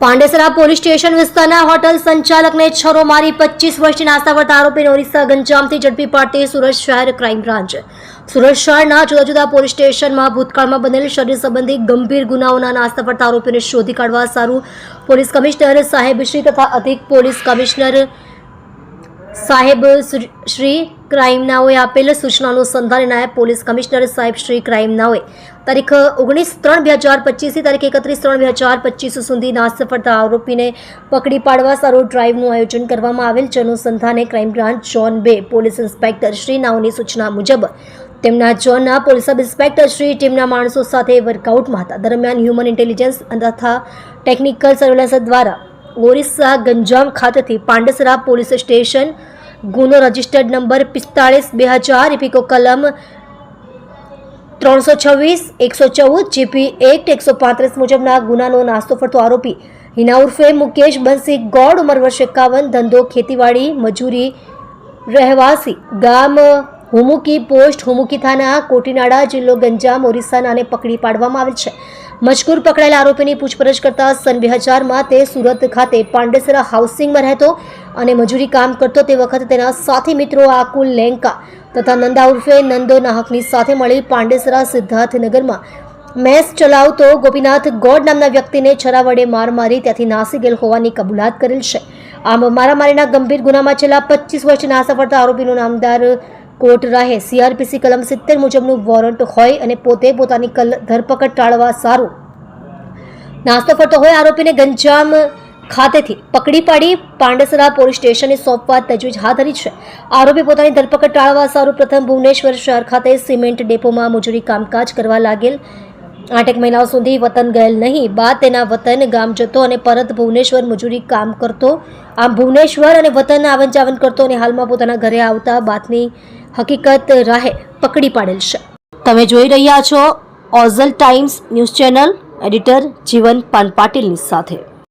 Pandesara police station વિસ્તારના hotel સંચાલકને છરો મારી પચીસ વર્ષની નાસ્તાવર્ત આરોપીને ઓરિસ્સા ગંજામથી ઝડપી પાડતી સુરત શહેર ક્રાઇમ બ્રાન્ચ. સુરત શહેરના જુદા જુદા પોલીસ સ્ટેશનમાં ભૂતકાળમાં બનેલ શરીર સંબંધી ગંભીર ગુનાઓના નાસ્તાવર્ત આરોપીને શોધી કાઢવા સારું પોલીસ કમિશનર સાહેબ શ્રી તથા અધિક પોલીસ કમિશનર સાહેબ શ્રી- ક્રાઇમનાઓએ આપેલ સૂચનાનું સંધાન નાયબ પોલીસ કમિશનર સાહેબ શ્રી ક્રાઇમનાઓએ તારીખ ઓગણીસ ત્રણ બે હજાર પચીસથી તારીખ એકત્રીસ ત્રણ બે હજાર પચીસ સુધી નાસ્ત ફરતા આરોપીને પકડી પાડવા સારો ડ્રાઈવનું આયોજન કરવામાં આવેલ જેનું સંધાને ક્રાઇમ બ્રાન્ચ જોન બે પોલીસ ઇન્સ્પેક્ટર શ્રી નાઓની સૂચના મુજબ તેમના જોનના પોલીસ સબ ઇન્સ્પેક્ટર શ્રી ટીમના માણસો સાથે વર્કઆઉટમાં હતા. દરમિયાન હ્યુમન ઇન્ટેલિજન્સ તથા ટેકનિકલ સર્વેલન્સ દ્વારા ઓરિસ્સા ગંજામ ખાતેથી પાંડેસરા પોલીસ સ્ટેશન ગુનો રજિસ્ટર્ડ નંબર પિસ્તાળીસ, બે હજાર ઇફિકો કલમ ત્રણસો છવ્વીસ, એકસો ચૌદ, જીપી એક્ટ એકસો પાંત્રીસ મુજબના ગુનાનો નાસ્તો ફરતો આરોપી હિના ઉર્ફે મુકેશ બંસી ગોડ ઉંમર વર્ષ એકાવન, ધંધો ખેતીવાડી, મજૂરી, રહેવાસી, ગામ હુમુકી પોસ્ટ, હુમુકી થાના કોટીનાડા જિલ્લો ગંજામ ઓરિસ્સાનાને પકડી પાડવામાં આવેલ છે. મજકૂર પકડાયેલા આરોપીની પૂછપરછ કરતા સન બે હજારમાં તે સુરત ખાતે પાંડેસરા હાઉસિંગમાં રહેતો અને મજૂરી કામ કરતો તે વખતે તેના સાથી મિત્રો આકુલ લેંકા તથા નંદા ઉર્ફે નંદો નાહકની સાથે મળી પાંડેસરા સિદ્ધાર્થનગરમાં મેસ ચલાવતો ગોપીનાથ ગોડ નામના વ્યક્તિને છરા વડે માર મારી ત્યાંથી નાસી ગયેલ હોવાની કબૂલાત કરેલ છે. આમ મારામારીના ગંભીર ગુનામાં છેલ્લા પચીસ વર્ષથી નાસા પડતા આરોપીનું નામદાર કોર્ટ રાહે સીઆરપીસી કલમ સિત્તેર મુજબનું વોરંટ હોય અને પોતે પોતાની કલ, ધરપકડ ટાળવા સારું. નાસ્તો ફરતો હોય આરોપીને ગંજામ ખાતેથી પકડી પાડી પાંડેસરા પોલીસ સ્ટેશને સોંપવા તજવીજ હાથ ધરી છે. આરોપી પોતાની ધરપકડ ટાળવા સારું. પ્રથમ ભુવનેશ્વર શહેર ખાતે સિમેન્ટ ડેપોમાં મજૂરી કામકાજ કરવા લાગેલ. આઠેક મહિનાઓ સુધી વતન ગયેલ નહીં. બાદ તેના વતન, ગામ જતો અને પરત ભુવનેશ્વર મજૂરી કામ કરતો. આમ ભુવનેશ્વર અને વતન આવન જાવન કરતો અને હાલમાં પોતાના ઘરે આવતા બાતની હકીકત રાહે પકડી પાડેલ છે. તમે જોઈ રહ્યા છો Ozal times news channel, editor Jivan Pan પાટીલની સાથે.